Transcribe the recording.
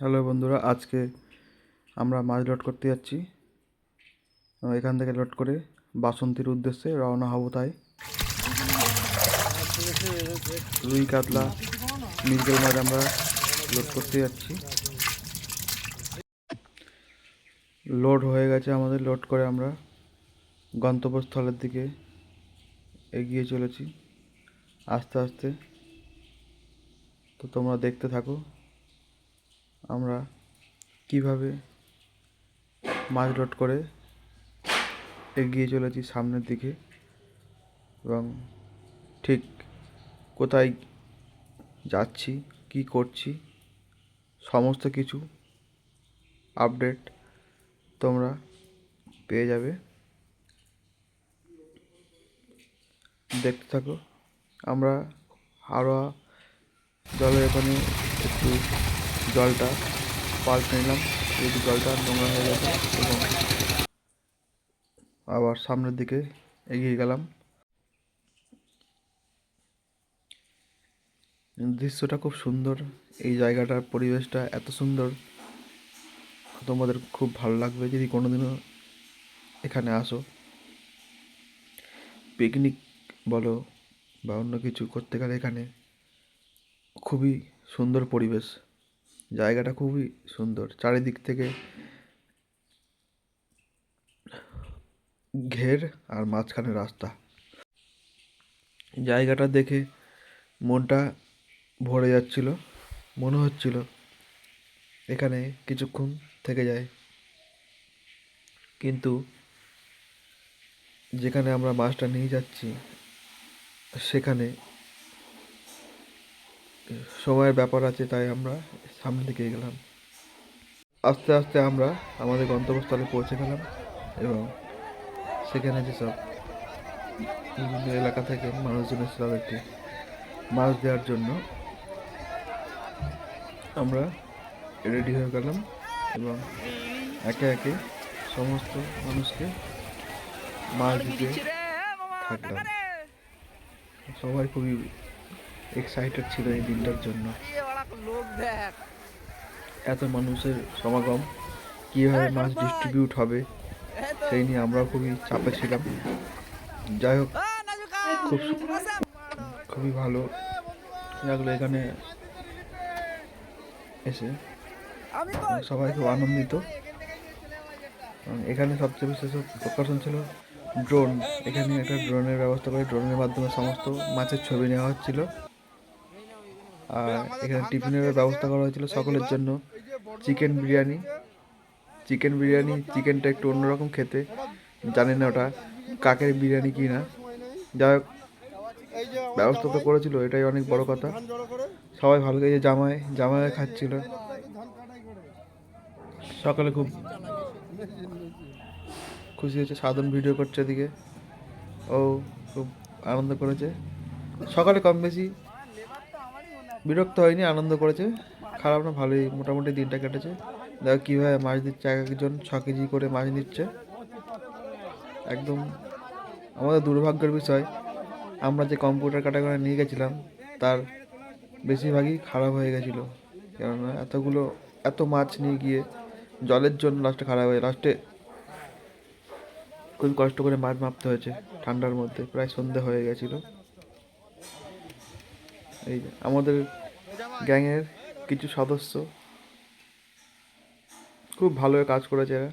Hello বন্ধুরা, আজকে আমরা মাছ লোড করতে যাচ্ছি। এখান থেকে লোড করে বাসন্তীর উদ্দেশ্যে রওনা হব তাই। রুই কাতলা মৃগেল মাছ আমরা লোড করতে যাচ্ছি। লোড হয়ে গেছে আমাদের লোড করে আমরা গন্তব্যস্থলের দিকে এগিয়ে চলেছি। আস্তে আস্তে তো তোমরা দেখতে থাকো। আমরা কীভাবে মাছ লোড করে এগিয়ে চলেছি সামনের দিকে এবং ঠিক কোথায় যাচ্ছি, কি করছি, সমস্ত কিছু আপডেট তোমরা পেয়ে যাবে। দেখতে থাকো, আমরা হাওড়া জলের ওখানে একটু জলটা পাল্টে নিলাম। যদি জলটা নোংরা হয়ে গেছে এবং আবার সামনের দিকে এগিয়ে গেলাম। দৃশ্যটা খুব সুন্দর। এই জায়গাটার পরিবেশটা এত সুন্দর। তোমাদের খুব ভালো লাগবে যদি কোনোদিনও এখানে আসো। পিকনিক বলো বা অন্য কিছু করতে গেলে এখানে খুবই সুন্দর পরিবেশ। জায়গাটা খুবই সুন্দর। চারিদিক থেকে ঘের আর মাঝখানে রাস্তা। জায়গাটা দেখে মনটা ভরে যাচ্ছিল, মনে হচ্ছিল এখানে কিছুক্ষণ থেকে যায়। কিন্তু যেখানে আমরা মাছটা নিয়ে যাচ্ছি, সেখানে সময়ের ব্যাপার আছে, তাই আমরা সামনের দিকে গেলাম। আস্তে আস্তে আমরা আমাদের গন্তব্যস্থলে পৌঁছে গেলাম এবং সেখানে যেসব বিভিন্ন এলাকা থেকে মানুষজন এসে তাদেরকে মাছ দেওয়ার জন্য, আমরা রেডি হয়ে গেলাম এবং একে একে সমস্ত মানুষকে মাছ দিতে থাকলাম। সবাই খুবই এক্সাইটেড ছিল এই দিনটার জন্য। এত মানুষের সমাগম কীভাবে মাছ ডিস্ট্রিবিউট হবে সেই নিয়ে আমরাও খুবই চাপে ছিলাম। যাই হোক খুব খুবই ভালো। লাগল এখানে এসে সবাই খুব আনন্দিত। এখানে সবচেয়ে বিশেষ আকর্ষণ ছিল ড্রোন এখানে একটা ড্রোনের ব্যবস্থা করে ড্রোনের মাধ্যমে সমস্ত মাছের ছবি নেওয়া হচ্ছিল। আর এখানে টিফিনের ব্যবস্থা করা হয়েছিল সকলের জন্য। চিকেন বিরিয়ানি। চিকেন বিরিয়ানি চিকেনটা একটু অন্যরকম খেতে। জানি না ওটা কাকের বিরিয়ানি কি না। যাই হোক ব্যবস্থা তো করেছিল এটাই অনেক বড় কথা। সবাই ভালো খেয়েছে জামাই জামাই খাচ্ছিল। সকালে খুব খুশি হয়েছে সাধন ভিডিও করছে এদিকে। ও খুব আনন্দ করেছে। সকালে কম বেশি বিরক্ত হয়নি, আনন্দ করেছে। খারাপ না, ভালোই, মোটামুটি দিনটা কেটেছে। দেখো কীভাবে মাছ দিচ্ছে, এক একজন ছ কেজি করে মাছ নিচ্ছে। একদম আমাদের দুর্ভাগ্যের বিষয়। আমরা যে কম্পিউটার কাটাগরি নিয়ে গেছিলাম, তার বেশিরভাগই খারাপ হয়ে গেছিল। কেননা এতগুলো, এত মাছ নিয়ে গিয়ে জলের জন্য লাস্টে খারাপ হয়ে, লাস্টে খুবই কষ্ট করে মাছ মাপতে হয়েছে। ঠান্ডার মধ্যে, প্রায় সন্ধে হয়ে গেছিল। এই আমাদের গ্যাংয়ের কিছু সদস্য। খুব ভালো কাজ করেছে এরা।